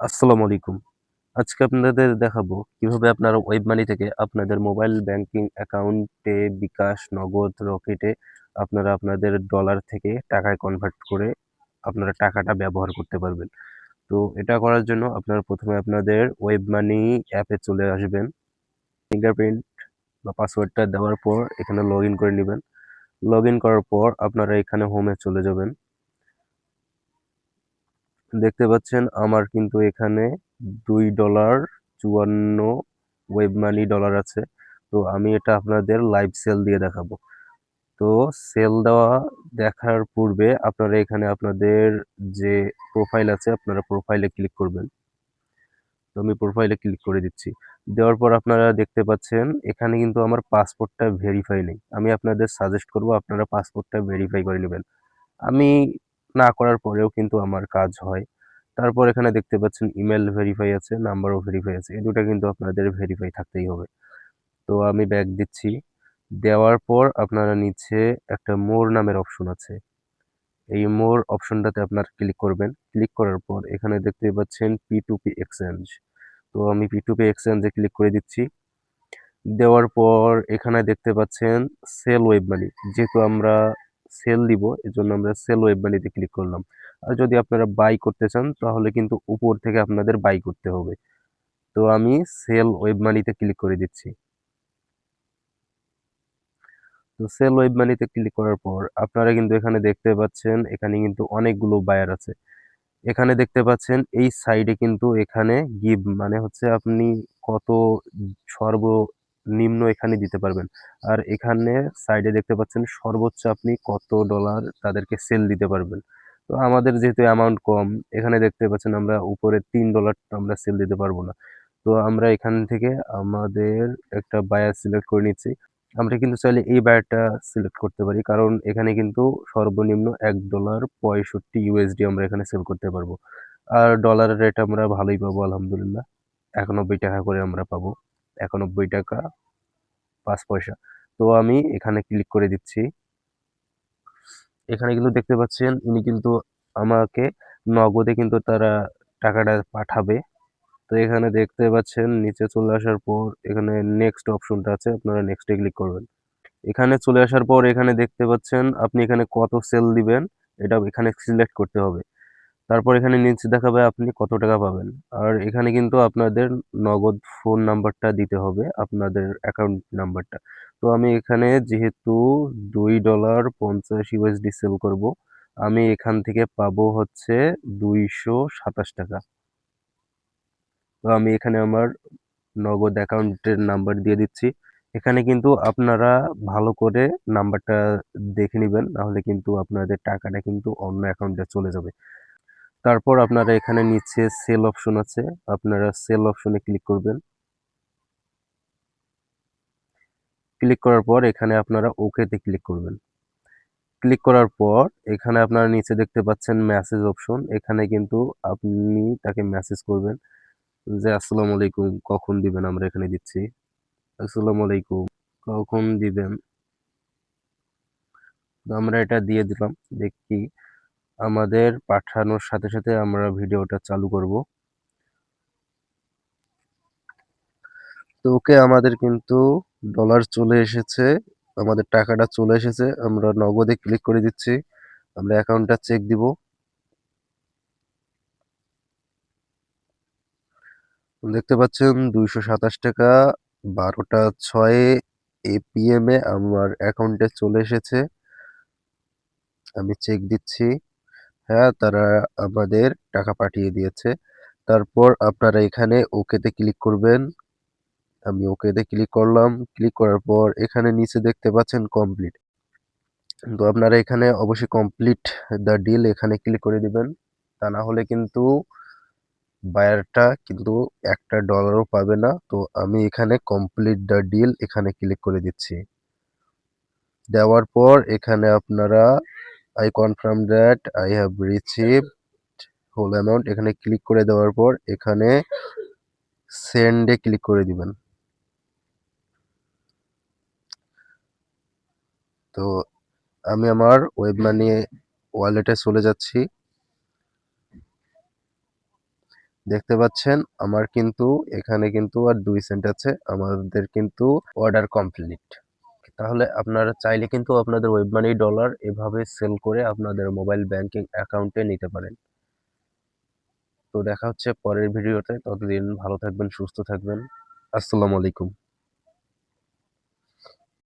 আসসালামু আলাইকুম। আজকে আপনাদের দেখাবো কীভাবে আপনারা ওয়েব মানি থেকে আপনাদের মোবাইল ব্যাংকিং অ্যাকাউন্টে বিকাশ, নগদ, রকেটে আপনারা আপনাদের ডলার থেকে টাকায় কনভার্ট করে আপনারা টাকাটা ব্যবহার করতে পারবেন। তো এটা করার জন্য আপনারা প্রথমে আপনাদের ওয়েব মানি অ্যাপে চলে আসবেন। ফিঙ্গারপ্রিন্ট বা পাসওয়ার্ডটা দেওয়ার পর এখানে লগইন করে নিবেন। লগইন করার পর আপনারা এখানে হোমে চলে যাবেন। দেখতে পাচ্ছেন আমার কিন্তু এখানে $2.54 ওয়েব মানি ডলার আছে। তো আমি এটা আপনাদের লাইভ সেল দিয়ে দেখাবো। তো সেল দেওয়া দেখার পূর্বে আপনারা এখানে আপনাদের যে প্রোফাইল আছে আপনারা প্রোফাইলে ক্লিক করবেন। তো আমি প্রোফাইলে ক্লিক করে দিচ্ছি। দেওয়ার পর আপনারা দেখতে পাচ্ছেন এখানে কিন্তু আমার পাসপোর্টটা ভেরিফাই নেই। আমি আপনাদের সাজেস্ট করব আপনারা পাসপোর্টটা ভেরিফাই করে নেবেন আমি না করার পরেও কিন্তু আমার কাজ হয়। তারপর এখানে দেখতে পাচ্ছেন ইমেল ভেরিফাই আছে, নাম্বারও ভেরিফাই আছে। এই দুটা কিন্তু আপনাদের ভেরিফাই থাকতেই হবে। তো আমি ব্যাক দিচ্ছি। দেওয়ার পর আপনারা নিচে একটা মোর নামের অপশন আছে। এই মোর অপশনটাতে আপনারা ক্লিক করবেন। ক্লিক করার পর এখানে দেখতে পাচ্ছেন P2P এক্সচেঞ্জ। তো আমি P2P এক্সচেঞ্জে ক্লিক করে দিচ্ছি। দেওয়ার পর এখানে দেখতে পাচ্ছেন সেল ওয়েব মানি। যেহেতু আমরা সেল দিব, এজন্য আমরা সেল ওয়েব মানিতে ক্লিক করলাম। আর যদি আপনারা বাই করতে চান, তাহলে কিন্তু উপর থেকে আপনাদের বাই করতে হবে। তো আমি সেল ওয়েব মানিতে ক্লিক করে দিচ্ছি। তো সেল ওয়েব মানিতে ক্লিক করার পর আপনারা কিন্তু এখানে দেখতে পাচ্ছেন, এখানে কিন্তু অনেকগুলো বায়ার আছে। এখানে দেখতে পাচ্ছেন, এই সাইডে কিন্তু এখানে গিভ মানে হচ্ছে আপনি কত সর্বনিম্ন এখানে দিতে পারবেন। আর এখানে সাইডে দেখতে পাচ্ছেন সর্বোচ্চ আপনি কত ডলার তাদেরকে সেল দিতে পারবেন। তো আমাদের যেহেতু অ্যামাউন্ট কম, এখানে দেখতে পাচ্ছেন আমরা উপরে তিন ডলার আমরা সেল দিতে পারব না। তো আমরা এখান থেকে আমাদের একটা বায়ার সিলেক্ট করে নিচ্ছি। আমরা কিন্তু চাইলে এই বায়ারটা সিলেক্ট করতে পারি। কারণ এখানে কিন্তু সর্বনিম্ন $1.65 আমরা এখানে সেল করতে পারব। আর ডলারের রেট আমরা ভালোই পাবো, আলহামদুলিল্লাহ। ৳৯১ করে আমরা পাবো। ৳৯১.৫ তো আমি এখানে ক্লিক করে দিচ্ছি। এখানে কিন্তু দেখতে পাচ্ছেন, ইনি কিন্তু আমাকে নগদে কিন্তু তারা টাকাটা পাঠাবে। তো এখানে দেখতে পাচ্ছেন, নিচে চলে আসার পর এখানে নেক্সট অপশনটা আছে, আপনারা নেক্সটে ক্লিক করবেন। এখানে চলে আসার পর এখানে দেখতে পাচ্ছেন, আপনি এখানে কত সেল দিবেন, এটা এখানে সিলেক্ট করতে হবে। তারপর এখানে নিচে দেখাবে আপনি কত টাকা পাবেন। আর এখানে কিন্তু আপনাদের নগদ ফোন নাম্বারটা দিতে হবে, আপনাদের অ্যাকাউন্ট নাম্বারটা। তো আমি এখানে যেহেতু $2.50 সেল করব, আমি এখান থেকে পাবো হচ্ছে ৳227 তো আমি এখানে আমার নগদ অ্যাকাউন্টের নাম্বার দিয়ে দিচ্ছি। এখানে কিন্তু আপনারা ভালো করে নাম্বারটা দেখে নেবেন, নাহলে কিন্তু আপনাদের টাকাটা কিন্তু অন্য অ্যাকাউন্টে চলে যাবে। তারপর আপনারা এখানে নিচে সেল অপশন আছে। আপনারা সেল অপশনে ক্লিক করবেন। ক্লিক করার পর এখানে আপনারা ওকেতে ক্লিক করবেন। ক্লিক করার পর এখানে আপনারা নিচে দেখতে পাচ্ছেন মেসেজ অপশন। এখানে কিন্তু আপনি তাকে মেসেজ করবেন যে, আসসালামু আলাইকুম, কখন দিবেন আমরা এখানে দিচ্ছি। আসসালামু আলাইকুম, কখন দিবেন? আমরা এটা দিয়ে দিলাম। দেখি আমাদের পাঠানোর সাথে, সাথে আমরা ভিডিওটা চালু করব। তো ওকে আমাদের কিন্তু ডলার চলে এসেছে। আমাদের টাকাটা চলে এসেছে। আমরা নগদে ক্লিক করে দিচ্ছি। আমরা অ্যাকাউন্টটা চেক দিব। দেখতে পাচ্ছেন $227 12টা 6 এপিএম এ আমার অ্যাকাউন্টে চলে এসেছে। আমি চেক দিচ্ছি। হ্যাঁ, তারা আমাদের টাকা পাঠিয়ে দিয়েছে। তারপর আপনারা এখানে ওকেতে ক্লিক করবেন। আমি ওকেতে ক্লিক করলাম। ক্লিক করার পর এখানে নিচে দেখতে পাচ্ছেন কমপ্লিট। তো আপনারা এখানে অবশ্যই কমপ্লিট দ্য ডিল এখানে ক্লিক করে দিবেন। তা না হলে কিন্তু বায়ারটা কিন্তু একটা ডলারও পাবে না। তো আমি এখানে কমপ্লিট দ্য ডিল এখানে ক্লিক করে দিচ্ছি। দেওয়ার পর এখানে আপনারা I confirm that I have received whole amount এখানে ক্লিক করে দেওয়ার পর এখানে সেন্ড ক্লিক করে দিবেন। তো আমি আমার ওয়েব মানি ওয়ালেটে চলে যাচ্ছি। দেখতে পাচ্ছেন, আমার কিন্তু এখানে কিন্তু আর দুই সেন্ট আছে, আমাদের কিন্তু অর্ডার কমপ্লিট তাহলে আপনারা চাইলে কিন্তু আপনাদের ওয়েব মানি ডলার এভাবে সেল করে আপনাদের মোবাইল ব্যাংকিং অ্যাকাউন্টে নিতে পারেন। তো দেখা হচ্ছে পরের ভিডিওতে ততদিন ভালো থাকবেন, সুস্থ থাকবেন। আসসালামু আলাইকুম।